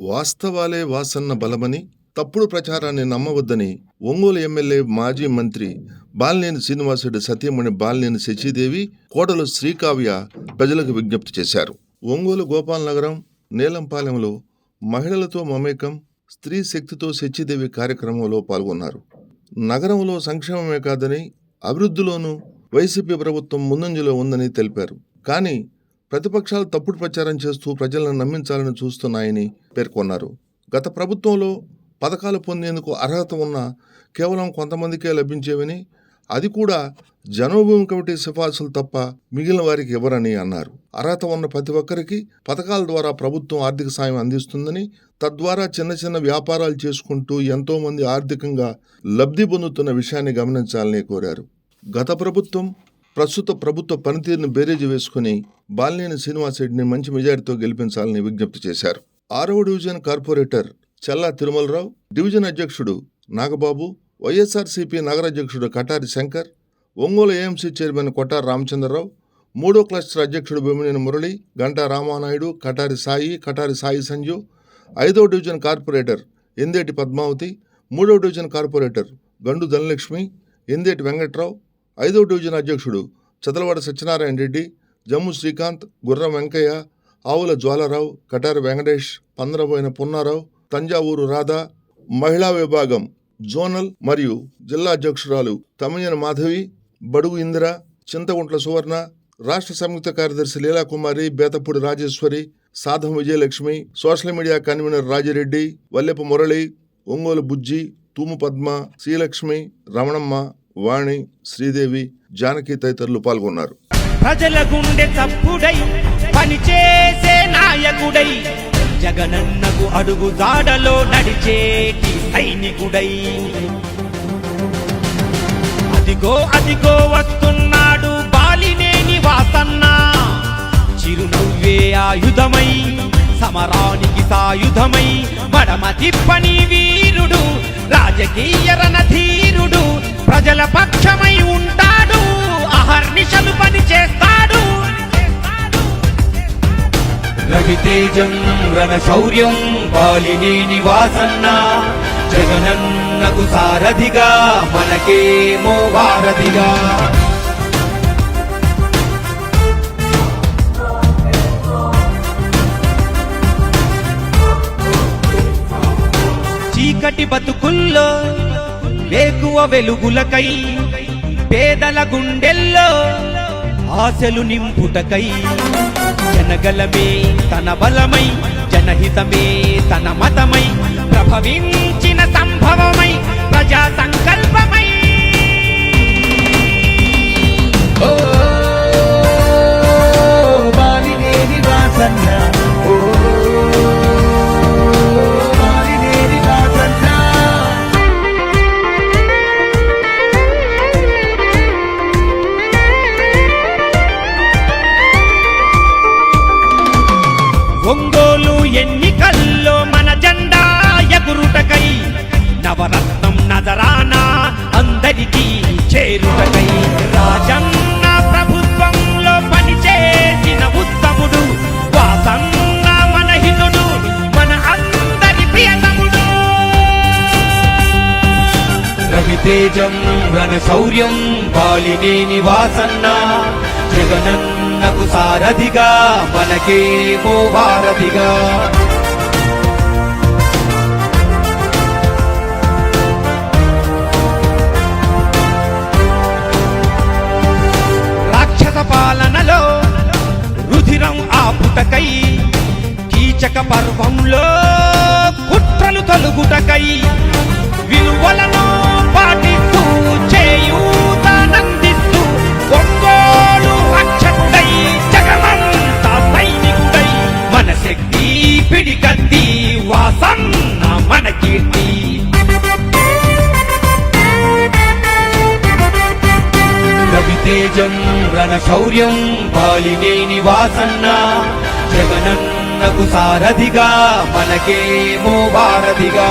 వాస్తవాలే వాసన్న బలమని తప్పుడు ప్రచారాన్ని నమ్మవద్దని ఒంగోలు ఎమ్మెల్యే మాజీ మంత్రి బాలినేని శ్రీనివాసుడు సతీమణి బాలినేని శశిదేవి కోడలు శ్రీకావ్య ప్రజలకు విజ్ఞప్తి చేశారు. ఒంగోలు గోపాల్ నగరం నీలంపాలెంలో మహిళలతో మమేకం స్త్రీ శక్తితో శశిదేవి కార్యక్రమంలో పాల్గొన్నారు. నగరంలో సంక్షేమమే కాదని అభివృద్ధిలోనూ వైసీపీ ప్రభుత్వం ముందంజలో ఉందని తెలిపారు. కానీ ప్రతిపక్షాలు తప్పుడు ప్రచారం చేస్తూ ప్రజలను నమ్మించాలని చూస్తున్నాయని పేర్కొన్నారు. గత ప్రభుత్వంలో పథకాలు పొందేందుకు అర్హత ఉన్న కేవలం కొంతమందికే లభించేవని అది కూడా జన్మభూమి కమిటీ సిఫార్సులు తప్ప మిగిలిన వారికి ఇవ్వరని అన్నారు. అర్హత ఉన్న ప్రతి ఒక్కరికి పథకాల ద్వారా ప్రభుత్వం ఆర్థిక సాయం అందిస్తుందని తద్వారా చిన్న చిన్న వ్యాపారాలు చేసుకుంటూ ఎంతోమంది ఆర్థికంగా లబ్ధి పొందుతున్న విషయాన్ని గమనించాలని కోరారు. గత ప్రభుత్వం ప్రస్తుత ప్రభుత్వ పనితీరును బేరేజీ వేసుకుని బాలినేని శ్రీనివాసరెడ్డిని మంచి మెజారిటీతో గెలిపించాలని విజ్ఞప్తి చేశారు. ఆరవ division corporator Challa Tirumala Rao division అధ్యక్షుడు నాగబాబు వైఎస్ఆర్సీపీ నగరాధ్యక్షుడు కటారి శంకర్ ఒంగోలు ఏఎంసీ చైర్మన్ కొట్టారి రామచంద్రరావు మూడో క్లస్టర్ అధ్యక్షుడు భీమినేని మురళి గంటా రామానాయుడు కటారి సాయి కటారి సాయి సంజు ఐదో డివిజన్ కార్పొరేటర్ ఎందేటి పద్మావతి మూడో డివిజన్ కార్పొరేటర్ గండు ధనలక్ష్మి ఎందేటి వెంకట్రావు ఐదో డివిజన్ అధ్యక్షుడు చదలవాడ సత్యనారాయణ రెడ్డి జమ్ము శ్రీకాంత్ గుర్రం వెంకయ్య ఆవుల జ్వాలరావు కటారి వెంకటేష్ పందరబోయిన పున్నారావు తంజావూరు రాధా మహిళా విభాగం జోనల్ మరియు జిల్లా అధ్యక్షురాలు తమిళన మాధవి బడుగు ఇందిర చింతగుంట్ల సువర్ణ రాష్ట్ర సంయుక్త కార్యదర్శి Leelakumari Bethapudi Rajeswari Sadham Vijayalakshmi social media convener Raji Reddy Vallepu Murali Ongole Bujji Thumu Padma Srilakshmi Ramanamma Vani Sridevi Janaki తదితరులు పాల్గొన్నారు. ప్రజల గుండె చప్పుడై పనిచేసే నాయకుడై జగనన్నకు అడుగు దాడలో నడిచేటి సైనికుడై. అదిగో అదిగో వస్తున్నాడు బాలినేని వాసన్న చిరునవ్వే ఆయుధమై సమరానికి సాయుధమై మడమ తిప్పని వీరుడు రాజకీయ రణధీరుడు ప్రజల పక్షమై ఉంటాడు అహర్నిశలు పని చేస్తాడు రవితేజం రణశౌర్యం బాలినేని వాసన్న జగనన్నకు సారథిగా మనకేమో వారధిగా. చీకటి బతుకుల్లో వేకువ వెలుగులకై పేదల గుండెల్లో ఆశలు నింపుటకై. జనగలమే తన బలమై జనహితమే తన మతమై ప్రభవించిన సంభవమై ప్రజా సంకల్పమై. ఓ బాలినేని వాసన్న. తేజం రణ శౌర్యం బాలినేని వాసన్న జగనన్నకు సారథిగా మనకేమో వారధిగా రాక్షస పాలనలో రుధిరం ఆపుటకై కీచక పర్వంలో కుట్రలు తలుగుటకై విలువలను పిడి కత్తి వాసన్న మన కీర్తి రవితేజం రణ శౌర్యం బాలినేని వాసన్న జగనన్నకు సారథిగా మనకేమో భారతిగా.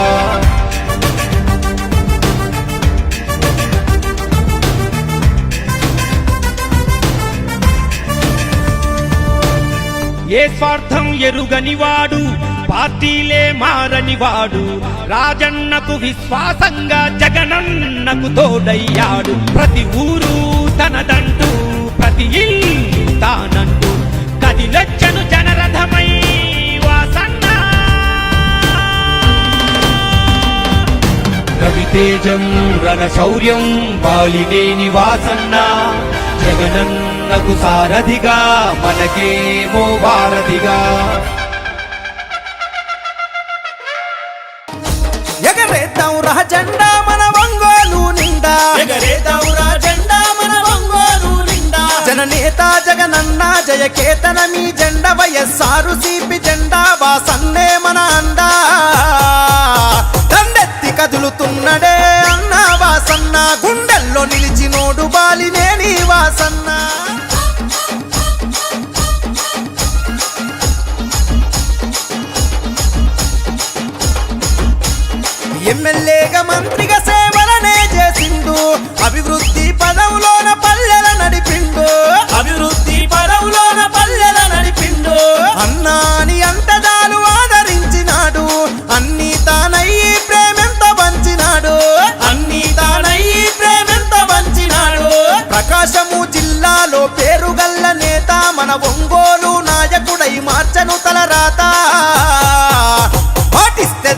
ఏ స్వార్థం ఎరుగనివాడు? పార్టీలే మారని వాడు రాజన్నకు విశ్వాసంగా జగనన్నకు తోడయ్యాడు. ప్రతి ఊరు తనదంటూ ప్రతి ఇల్లు తానంటూ. కదిలొచ్చను జనరథమై వాసన్న. రవితేజం రణశౌర్యం బాలినేని వాసన్న. జగనన్నకు సారథిగా మనకేమో వారధిగా ఎగరేద్దాం రా జెండా మన ఒంగోలు నిండా. ఎగరేద్దాం రా జెండా మన ఒంగోలు నిండా. జననేత జగనన్న జయకేతన మీ జెండ వైఎస్ఆరు సిపి జెండా వాసన్నే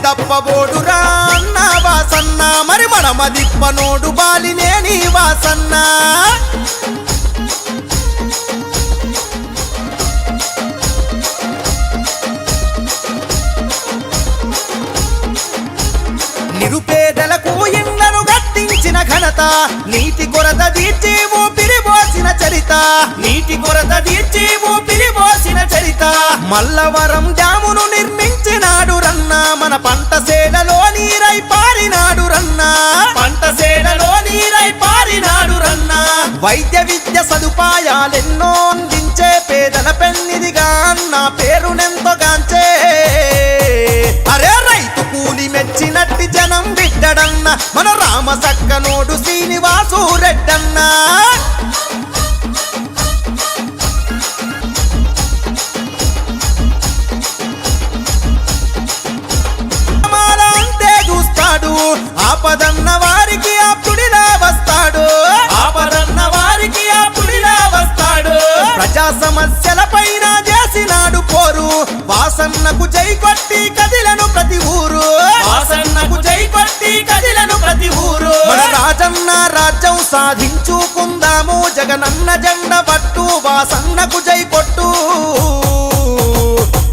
దప్పబోడురా అన్న వాసన్న. మరి మనమ దిప్పనోడు బాలినేని వాసన్న. నిరుపేదలకు ఇండ్లను గట్టించిన ఘనత నీటి కొరత తీర్చి ఊపిరి పోసిన చరిత. నీటి కొరత తీర్చి ఊపిరి పోసిన చరిత. మల్లవరం డ్యామును పంట సేలలో నీరై పారినాడు రన్నా. పంట సేలలో నీరై పారినాడు రన్నా. వైద్య విద్య సదుపాయాలెన్నో అందించే పేదల పెన్నిదిగా నా పేరునెంతో గాంచే. అరే రైతు కూలి మెచ్చినట్టి జనం బిడ్డడన్న. మన రామ సక్కనోడు శ్రీనివాసు రెడ్డన్నా. ఆపదన్న వారికి ఆప్తుడిలా వస్తాడు. ఆపదన్న వారికి ఆప్తుడిలా వస్తాడు. ప్రజా సమస్యల పైన చేసినాడు పోరు. వాసన్నకు జై కొట్టి కదిలను ప్రతి ఊరు. వాసన్నకు జై కొట్టి కదిలను ప్రతి ఊరు. మన రాజన్న రాజ్యం సాధించుకుందాము. జగనన్న జెండ పట్టు వాసన్నకు జై కొట్టు.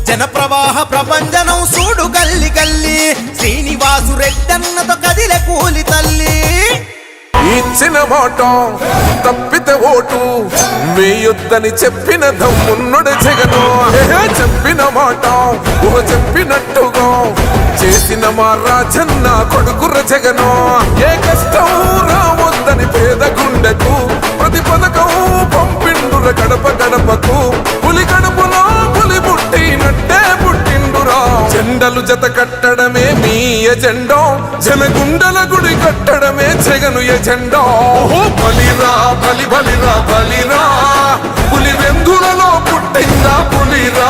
జన ప్రవాహ ఇచ్చిన తప్పితే ఓటు. వేయొద్దని చెప్పిన దమ్మున్నడు జగను. చెప్పిన మాట. ఓ చెప్పినట్టుగా. చేసిన మా రాజన్న కొడుకుర జగను. ఏ కష్టం రావద్దని పేద గుండెకు. ప్రతి పథకం పంపిండుర గడప గడపకు పులిక జెండలు జత కట్టడమే మీ ఎజెండో. జనగుండల గుడి కట్టడమే జగను ఎజెండో. బలిరా బలి బలిరా బలిరా. పులి వెందులలో పుట్టిందా పులిరా.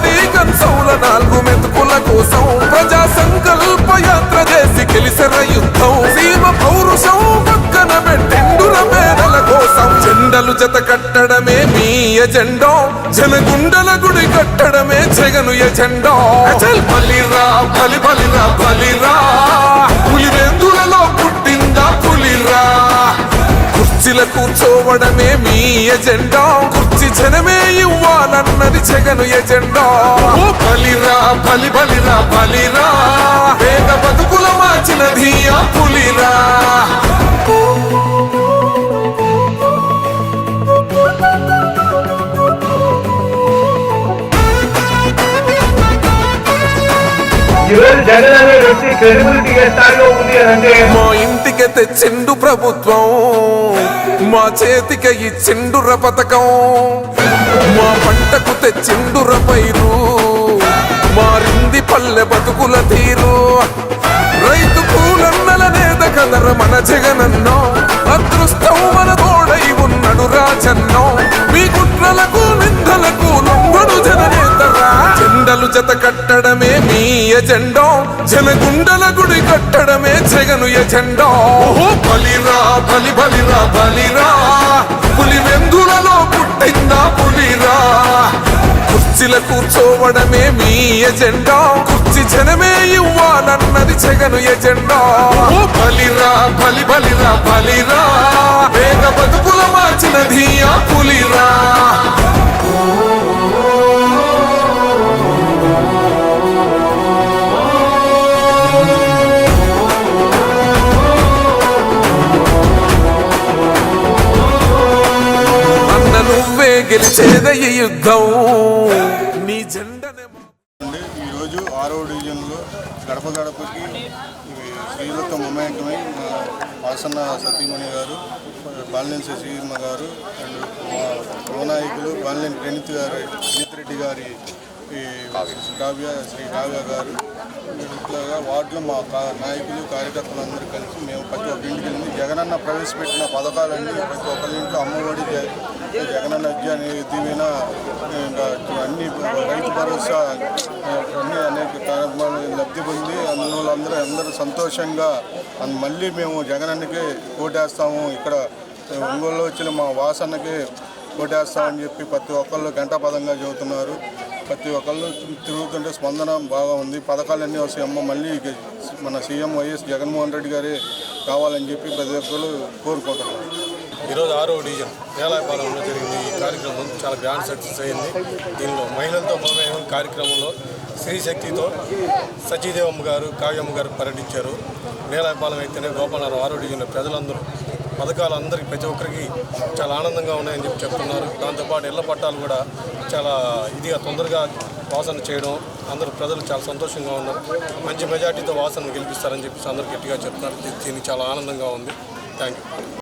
అంశంల నాలుగు మెతుకుల కోసం ప్రజా సంకల్ప యాత్ర చేసి గెలిసిన యుద్ధం. సీమ పౌరుషం పక్కన పెట్టెండుల పేదల కోసం. జెండలు జత కట్టడమే మీ ఎజెండో. జనగుండల గుడి కట్టడమే జగను ఎజెండో. అచల్ బలిరా బలి బలిరా బలిరా. పులివెందులలో పుట్టిందా పులిరా. కుర్చీల కూర్చోవడమే మీ ఎజెండా. కుర్చీ జనమే ఇవ్వాలన్నది జగను ఎజెండా. బలిరా బలి బలిరా బలిరా. వేగ బతుకుల మార్చినది ఆ పులిరా. మా ఇంటికి తెచ్చిండు ప్రభుత్వం మా చేతికి ఇచ్చిండుర పథకం మా పంటకు తెచ్చిండుర పైరు మారింది పల్లె బతుకుల తీరు. రైతు కూలన్నల నేత కదర మన జగనన్నో అదృష్టం మన తోడై ఉన్నడు రాజన్నో. మీ కుట్రలకు నిందలకు నొంగడు జననేతరా జెండలు జత కట్టడమే మీ ఎజెండో జనగుండల గుడి కట్టడమే జగను ఎజెండో. బలిరా బలి బలిరా బలిరా. పులి వెందులలో పుట్టిందా పులిరా. కుర్చీల కూర్చోవడమే మీ ఎజెండా. కుర్చీ జనమే ఇవ్వాలన్నది జగను ఎజెండా. ఓ బలిరా బలి బలిరా బలిరా. వేగ బతుకుల మార్చినది ఆ పులిరా. గెలిచేదయ్య యుద్ధం నీ జెండనే అండి ఈరోజు ఆరో డివిజన్లో గడప గడపకి స్త్రీలతో మమేకమై మా ఆసన్న సతీమణి గారు బాలినేని శశిమ గారు అండ్ మా యువనాయకులు బాలినేని ప్రణీత్ గారు ప్రణీత్ రెడ్డి గారి కావ్య. శ్రీ కావ్య గారు. ఇట్లాగా వార్డులో మా కా- నాయకులు కార్యకర్తలు అందరూ కలిసి మేము ప్రతి ఒక్క ఇంటికి వెళ్ళి జగనన్న ప్రవేశపెట్టిన పథకాలన్నీ ప్రతి ఒక్కరి ఇంట్లో అమ్మఒడి జగనన్న విద్య అనే దీవెన ఇంకా అన్ని రైతు భరోసా అన్ని అనేక కార్యక్రమాలు లబ్ధి పొంది అందులో అందరూ అందరూ సంతోషంగా మళ్ళీ మేము జగనన్నకే ఓటేస్తాము ఇక్కడ ఒంగోలులో వచ్చిన మా వాసన్నకి ఓటేస్తామని చెప్పి ప్రతి ఒక్కళ్ళు గంటాపదంగా చెబుతున్నారు. ప్రతి ఒక్కళ్ళు తిరుగుతుంటే స్పందన బాగా ఉంది. పథకాలన్నీ వస్తాయి అమ్మ. మళ్ళీ మన సీఎం వైఎస్ జగన్మోహన్ రెడ్డి గారే కావాలని చెప్పి ప్రతి ఒక్కరు కోరుకుంటున్నారు. ఈరోజు ఆరో డివిజన్ నేలాపాలెంలో జరిగింది ఈ కార్యక్రమం. చాలా గ్రాండ్ సక్సెస్ అయింది. దీనిలో మహిళలతో మమేకం కార్యక్రమంలో స్త్రీ శక్తితో సచీదేవమ్మ గారు కావ్యమ్మ గారు పర్యటించారు. నేలాపాలెం అయితేనే గోపాలరావు ఆరో డివిజన్ ప్రజలందరూ పథకాలు అందరికీ ప్రతి ఒక్కరికి చాలా ఆనందంగా ఉన్నాయని చెప్పి చెప్తున్నారు. దాంతోపాటు ఇళ్ళ పట్టాలు కూడా చాలా ఇదిగా తొందరగా వాసన చేయడం అందరూ ప్రజలు చాలా సంతోషంగా ఉన్నారు. మంచి మెజార్టీతో వాసన గెలిపిస్తారని చెప్పేసి అందరూ గట్టిగా చెప్తున్నారు దీనికి చాలా ఆనందంగా ఉంది. Thank you